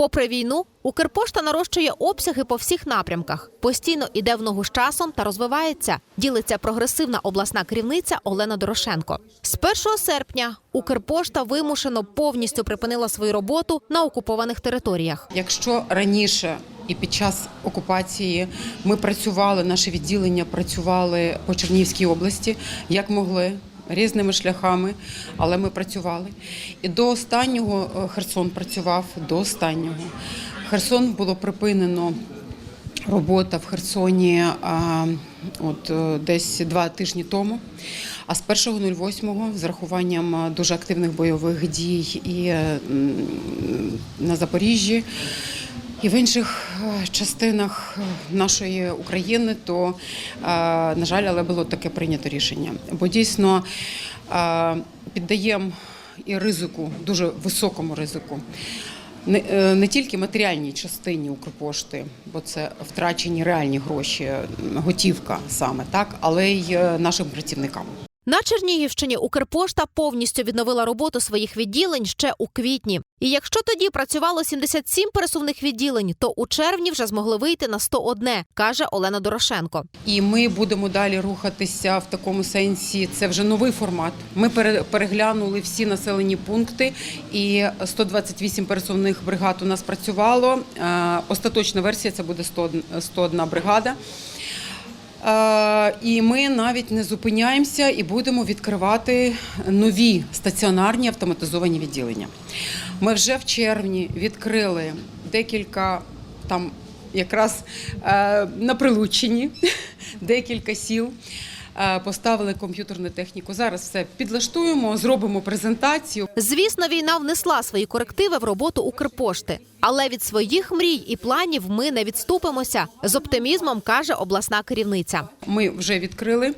Попри війну, Укрпошта нарощує обсяги по всіх напрямках, постійно іде в ногу з часом та розвивається. Ділиться прогресивна обласна керівниця Олена Дорошенко. З 1 серпня Укрпошта вимушено повністю припинила свою роботу на окупованих територіях. Якщо раніше і під час окупації ми працювали, наше відділення працювали по Чернігівській області, як могли. Різними шляхами, але ми працювали. І до останнього е, Херсон працював до останнього. Херсон було припинено робота в Херсоні а, от е, десь два тижні тому. А з 1.08 з рахуванням е, дуже активних бойових дій і е, на Запоріжжі, і в інших е, частинах нашої України, то, е, на жаль, але було таке прийнято рішення. Бо дійсно е, піддаємо і ризику, дуже високому ризику. Не, не тільки матеріальній частині Укрпошти, бо це втрачені реальні гроші, готівка саме так, але й нашим працівникам. На Чернігівщині Укрпошта повністю відновила роботу своїх відділень ще у квітні. І якщо тоді працювало 77 пересувних відділень, то у червні вже змогли вийти на 101, каже Олена Дорошенко. І ми будемо далі рухатися в такому сенсі. Це вже новий формат. Ми пере- переглянули всі населені пункти, і 128 пересувних бригад у нас працювало. Е, Остаточна версія це буде 101 101 бригада. Е, І ми навіть не зупиняємося і будемо відкривати нові стаціонарні автоматизовані відділення. Ми вже в червні відкрили декілька там якраз е, на Прилуччині, декілька сіл. Е, Поставили комп'ютерну техніку. Зараз все підлаштуємо, зробимо презентацію. Звісно, війна внесла свої корективи в роботу Укрпошти. Але від своїх мрій і планів ми не відступимося. З оптимізмом каже обласна керівниця. Ми вже відкрили.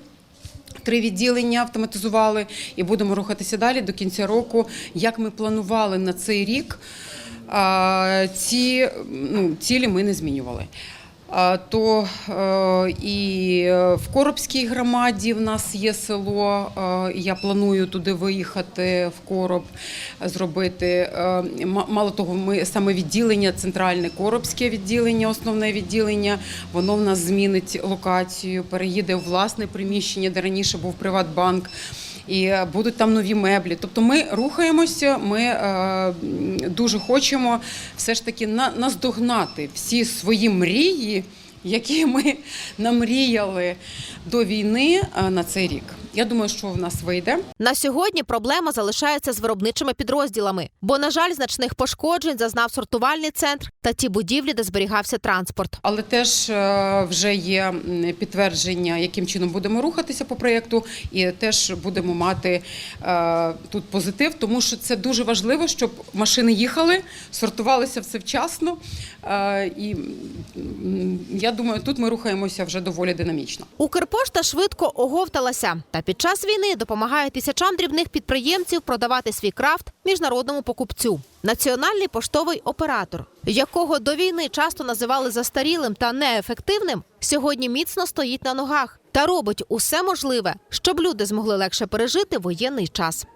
Три відділення автоматизували і будемо рухатися далі до кінця року. Як ми планували на цей рік, ці ну, цілі ми не змінювали. То е, і е, в Коробській громаді в нас є село. е, Я планую туди виїхати в Короб, зробити. Мало того, ми саме відділення, центральне Коробське відділення, основне відділення. Воно в нас змінить локацію, переїде в власне приміщення, де раніше був Приватбанк. І е, будуть там нові меблі. Тобто ми рухаємося, ми е, дуже хочемо все ж таки на, наздогнати всі свої мрії, які ми намріяли до війни на цей рік. Я думаю, що в нас вийде. На сьогодні проблема залишається з виробничими підрозділами, бо, на жаль, значних пошкоджень зазнав сортувальний центр та ті будівлі, де зберігався транспорт. Але теж е, вже є підтвердження, яким чином будемо рухатися по проєкту, і теж будемо мати е, тут позитив, тому що це дуже важливо, щоб машини їхали, сортувалися все вчасно. Е, І я думаю, тут ми рухаємося вже доволі динамічно. Укрпошта швидко оговталася та під час війни допомагає тисячам дрібних підприємців продавати свій крафт міжнародному покупцю. Національний поштовий оператор, якого до війни часто називали застарілим та неефективним, сьогодні міцно стоїть на ногах та робить усе можливе, щоб люди змогли легше пережити воєнний час.